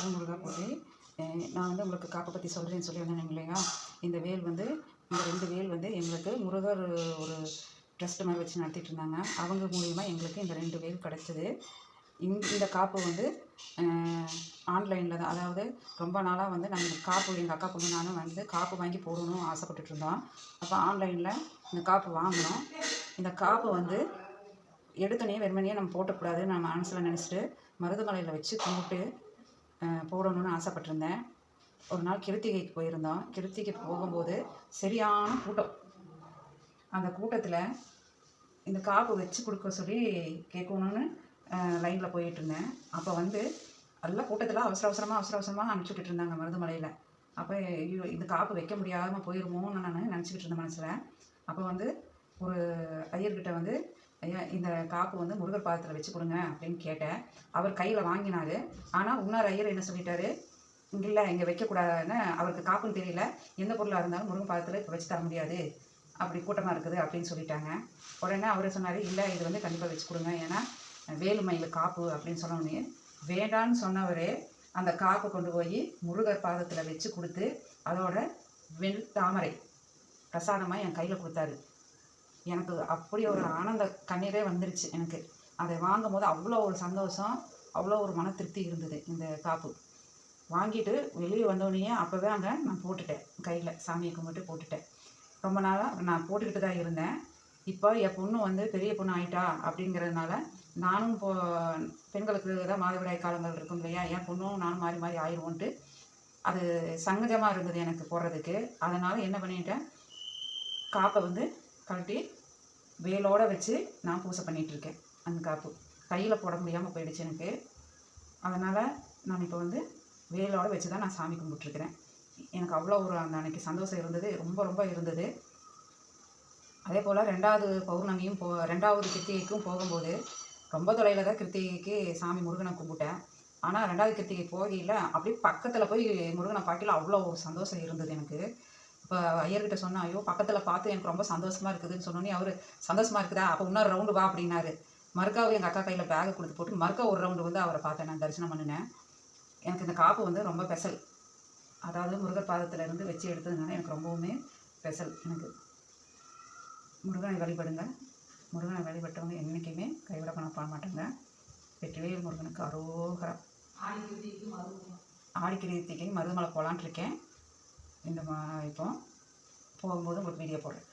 ஓம் முருகா போற்றி நான் வந்து உங்களுக்கு காப்பை பற்றி சொல்கிறேன்னு சொல்லி வந்தேன் இல்லையா? இந்த வேல் வந்து இந்த ரெண்டு வேல் வந்து எங்களுக்கு முருகர் ஒரு ட்ரஸ்ட் மாதிரி வச்சு நடத்திட்டு இருந்தாங்க. அவங்க மூலிமா எங்களுக்கு இந்த ரெண்டு வேல் கிடச்சிது. இந்த இந்த காப்பு வந்து ஆன்லைனில் தான். அதாவது ரொம்ப நாளாக வந்து நாங்கள் காப்பு எங்கள் அக்கா பொண்ணு நானும் வந்து காப்பு வாங்கி போடணும்னு ஆசைப்பட்டுட்டு இருந்தோம். அப்போ ஆன்லைனில் இந்த காப்பு வாங்கினோம். இந்த காப்பு வந்து எடுத்தோடனே வெறுமனையே நம்ம போட்டக்கூடாது நம்ம மனசில் நினச்சிட்டு மருதுமலையில் வச்சு கும்பிட்டு போடணும்னு ஆசைப்பட்டிருந்தேன். ஒரு நாள் கிருத்திகைக்கு போயிருந்தோம். கிருத்திகை போகும்போது சரியான கூட்டம். அந்த கூட்டத்தில் இந்த காப்பு வச்சு கொடுக்க சொல்லி கேட்கணுன்னு லைனில் போயிட்டு இருந்தேன். அப்போ வந்து நல்ல கூட்டத்தில் அவசர அவசரமாக அவசர அவசரமாக அனுப்பிச்சி விட்டுட்டு இருந்தாங்க மருதுமலையில். அப்போ ஐயோ இந்த காப்பு வைக்க முடியாமல் போயிருமோன்னு நான் நினச்சிக்கிட்டு இருந்தேன் மனசில். அப்போ வந்து ஒரு ஐயர்கிட்ட வந்து ஐயா இந்த காப்பு வந்து முருகர் பாதத்தில் வச்சு கொடுங்க அப்படின்னு கேட்டேன். அவர் கையில் வாங்கினார். ஆனால் இன்னொரு ஐயர் என்ன சொல்லிட்டாரு? இல்லை இங்கே வைக்கக்கூடாதுன்னு அவருக்கு காப்புன்னு தெரியல. எந்த பொருளாக இருந்தாலும் முருகன் பாதத்தில் இப்போ வச்சு தர முடியாது. அப்படி கூட்டமாக இருக்குது அப்படின்னு சொல்லிட்டாங்க. உடனே அவரே சொன்னார் இல்லை இது வந்து கண்டிப்பாக வச்சு கொடுங்க. ஏன்னா வேலுமயில் காப்பு அப்படின்னு சொன்னோடனே வேண்டான்னு சொன்னவரே அந்த காப்பை கொண்டு போய் முருகர் பாதத்தில் வச்சு கொடுத்து அதோட வெண் தாமரை பிரசாதமாக என் கையில் கொடுத்தாரு. எனக்கு அப்படி ஒரு ஆனந்த கண்ணீரே வந்துருச்சு எனக்கு. அதை வாங்கும் போது அவ்வளோ ஒரு சந்தோஷம் அவ்வளோ ஒரு மன திருப்தி இருந்தது இந்த காப்பு. வாங்கிட்டு வெளியே வந்தோடனே அப்போவே அங்கே நான் போட்டுட்டேன் கையில் சாமியை கும்பிட்டு போட்டுட்டேன். ரொம்ப நாளாக நான் போட்டுக்கிட்டு தான் இருந்தேன். இப்போ என் பொண்ணு வந்து பெரிய பொண்ணு ஆயிட்டா அப்படிங்கிறதுனால நானும் இப்போ பெண்களுக்கு தான் மாதவிடாய் காலங்கள் இருக்கும் இல்லையா? என் பொண்ணும் நானும் மாறி மாறி ஆயிடுவோன்ட்டு அது சங்கஜமாக இருந்தது எனக்கு போடுறதுக்கு. அதனால் என்ன பண்ணிட்டேன் காப்பை வந்து கழட்டி வேலோடு வச்சு நான் பூசை பண்ணிகிட்ருக்கேன் இருக்கேன் அந்த காப்பு. கையில் போட முடியாமல் போயிடுச்சு எனக்கு. அதனால் நான் இப்போ வந்து வேலோடு வச்சு தான் நான் சாமி கும்பிட்ருக்குறேன் எனக்கு அவ்வளோ ஒரு அந்த அன்னைக்கு சந்தோஷம் இருந்தது ரொம்ப ரொம்ப இருந்தது. அதே போல் ரெண்டாவது பௌர்ணமியும் போ ரெண்டாவது கிருத்திகைக்கும் போகும்போது ரொம்ப தொலைவில் தான் கிருத்திகைக்கு சாமி முருகனை கும்பிட்டேன். ஆனால் ரெண்டாவது கிருத்திகை போகையில் அப்படியே பக்கத்தில் போய் முருகனை பார்க்கல அவ்வளோ சந்தோஷம் இருந்தது எனக்கு. இப்போ ஐயர்கிட்ட சொன்னேன் ஐயோ பக்கத்தில் பார்த்து எனக்கு ரொம்ப சந்தோஷமாக இருக்குதுன்னு சொன்னோன்னே அவர் சந்தோஷமாக இருக்குதா? அப்போ இன்னொரு ரவுண்டு வா? அப்படின்னாரு. மறுக்காவும் எங்கள் அக்கா கையில் பேக்கை கொடுத்து போட்டு மறுக்கா ஒரு ரவுண்டு வந்து அவரை பார்த்தேன். நான் தரிசனம் பண்ணினேன். எனக்கு இந்த காப்பு வந்து ரொம்ப ஸ்பெஷல் அதாவது முருகர் பாதத்தில் இருந்து வச்சு எடுத்ததுனால எனக்கு ரொம்பவுமே ஸ்பெஷல் எனக்கு முருகனை வழிபடுங்க. முருகனை வழிபட்டவங்க என்றைக்குமே கைவிட பண்ண மாட்டாங்க. வெற்றிவேல் முருகனுக்கு அரோகரம் ஆடி கிருத்திக்கு மருதமலை போகலான்ட்டு இருக்கேன். இந்த மா இப்போ போகும்போது உங்களுக்கு வீடியோ போடுறேன்.